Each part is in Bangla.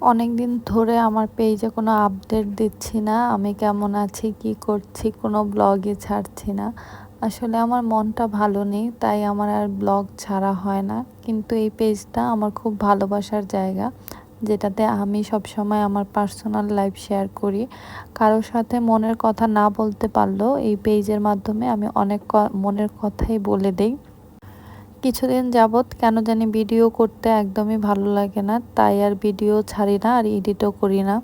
অনেক দিন ধরে আমার পেজে কোনো আপডেট দিচ্ছি না। আমি কেমন আছি, কি করছি, কোনো ব্লগই ছাড়ছি না। আসলে আমার মনটা ভালো নেই, তাই আমার আর ব্লগ ছাড়া হয় না। কিন্তু এই পেজটা আমার খুব ভালোবাসার জায়গা, যেটাতে আমি সব সময় আমার পার্সোনাল লাইফ শেয়ার করি। কারোর সাথে মনের কথা না বলতে পারলেও এই পেজের মাধ্যমে আমি অনেক মনের কথাই বলে দেই। কিছুদিন যাবৎ কেন জানি ভিডিও করতে একদমই ভালো লাগে না, তাই আর ভিডিও ছাড়ি না আর এডিটও করি না।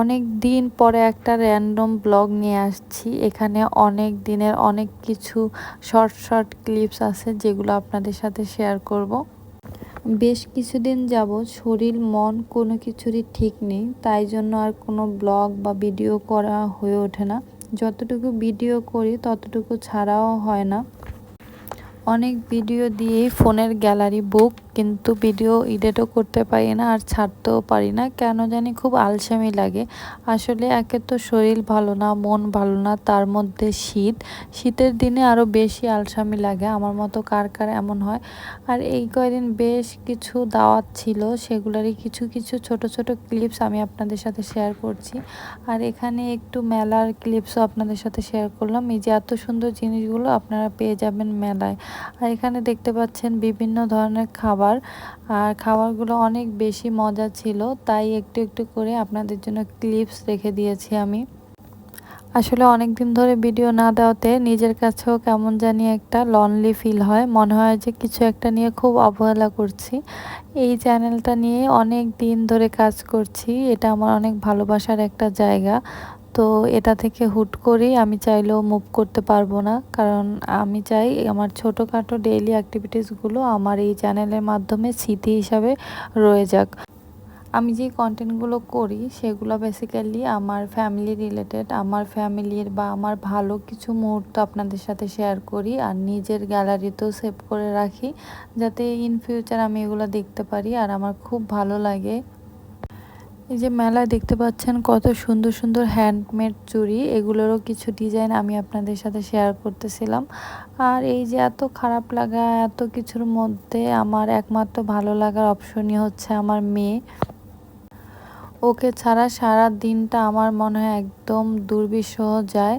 অনেক দিন পরে একটা র্যান্ডম ব্লগ নিয়ে আসছি, এখানে অনেক দিনের অনেক কিছু শর্ট শর্ট ক্লিপস আছে যেগুলো আপনাদের সাথে শেয়ার করব। বেশ কিছুদিন যাব শরীর, মন কোনো কিছুরই ঠিক নেই, তাই জন্য আর কোনো ব্লগ বা ভিডিও করা হয়ে ওঠে না। যতটুকু ভিডিও করি, ততটুকু ছাড়াও হয় না। অনেক ভিডিও দিয়ে ফোনের গ্যালারি বুক কিন্তু ভিডিও এডিটও করতে পারি না আর ছাড়তেও পারি না। কেন জানি খুব আলসামি লাগে। আসলে একে তো শরীর ভালো না, মন ভালো না, তার মধ্যে শীত। শীতের দিনে আরও বেশি আলসামি লাগে, আমার মতো কার কার এমন হয়। আর এই কয়দিন বেশ কিছু দাওয়াত ছিল, সেগুলোরই কিছু কিছু ছোট ছোট ক্লিপস আমি আপনাদের সাথে শেয়ার করছি। আর এখানে একটু মেলার ক্লিপসও আপনাদের সাথে শেয়ার করলাম। এই যে এত সুন্দর জিনিসগুলো আপনারা পেয়ে যাবেন মেলায়। আর এখানে দেখতে পাচ্ছেন বিভিন্ন ধরনের খাবার আর খাবারগুলো অনেক বেশি মজা ছিল, তাই একটু একটু করে আপনাদের জন্য ক্লিপস রেখে দিয়েছি আমি। আসলে অনেক দিন ধরে ভিডিও না দেওয়াতে নিজের কাছেও কেমন জানি একটা লনলি ফিল হয়। মনে হয় যে কিছু একটা নিয়ে খুব অবহেলা করছি। এই চ্যানেলটা নিয়ে অনেক দিন ধরে কাজ করছি, এটা আমার অনেক ভালোবাসার একটা জায়গা। তো এটা থেকে হুট করেই আমি চাইলেও মুভ করতে পারব না। কারণ আমি চাই আমার ছোটোখাটো ডেইলি অ্যাক্টিভিটিসগুলো আমার এই চ্যানেলের মাধ্যমে স্মৃতি হিসাবে রয়ে যাক। আমি যে কন্টেন্টগুলো করি সেগুলো বেসিক্যালি আমার ফ্যামিলি রিলেটেড আমার ফ্যামিলির বা আমার ভালো কিছু মুহূর্ত আপনাদের সাথে শেয়ার করি আর নিজের গ্যালারিতেও সেভ করে রাখি। যাতে ইন ফিউচার আমি এগুলো দেখতে পারি আর আমার খুব ভালো লাগে। এই যে মেলায় দেখতে পাচ্ছেন কত সুন্দর সুন্দর হ্যান্ডমেড চুড়ি, এগুলোরও কিছু ডিজাইন আমি আপনাদের সাথে শেয়ার করতেছিলাম। আর এই যে এত খারাপ লাগা, এত কিছুর মধ্যে আমার একমাত্র ভালো লাগার অপশনই হচ্ছে আমার মেয়ে। ওকে ছাড়া সারা দিনটা আমার মনে হয় একদম দুর্বিষহ যায়।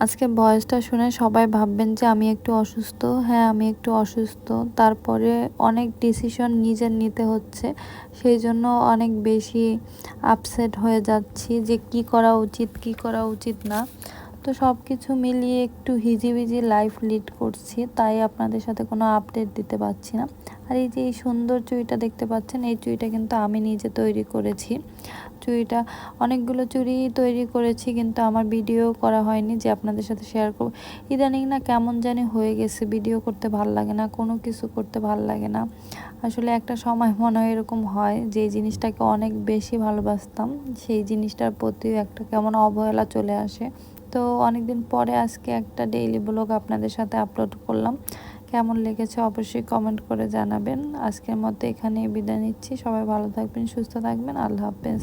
আজকে ভয়েসটা শুনে সবাই ভাববেন যে আমি একটু অসুস্থ। হ্যাঁ আমি একটু অসুস্থ। তারপরে অনেক ডিসিশন নিজের নিতে হচ্ছে। সেই জন্য অনেক বেশি আপসেট হয়ে যাচ্ছি যে কি করা উচিত, কি করা উচিত না। তো সব কিছু মিলিয়ে একটু হিজিবিজি লাইফ লিড করছি, তাই আপনাদের সাথে কোনো আপডেট দিতে পারছি না। আর এই যে এই সুন্দর চুড়িটা দেখতে পাচ্ছেন, এই চুড়িটা কিন্তু আমি নিজে তৈরি করেছি। চুড়িটা অনেকগুলো চুড়ি তৈরি করেছি, কিন্তু আমার ভিডিও করা হয়নি যে আপনাদের সাথে শেয়ার করব। ইদানিং না কেমন জানি হয়ে গেছে ভিডিও করতে ভালো লাগে না, কোনো কিছু করতে ভালো লাগে না। আসলে একটা সময় মনে হয় এরকম হয় যে জিনিসটাকে অনেক বেশি ভালোবাসতাম, সেই জিনিসটার প্রতি একটা কেমন অবহেলা চলে আসে। তো অনেকদিন পরে আজকে একটা ডেইলি ব্লগ আপনাদের সাথে আপলোড করলাম। কেমন লেগেছে অবশ্যই কমেন্ট করে জানাবেন। আজকের মতো এখানে বিদায় নিচ্ছি। সবাই ভালো থাকবেন, সুস্থ থাকবেন। আল্লাহ হাফেজ।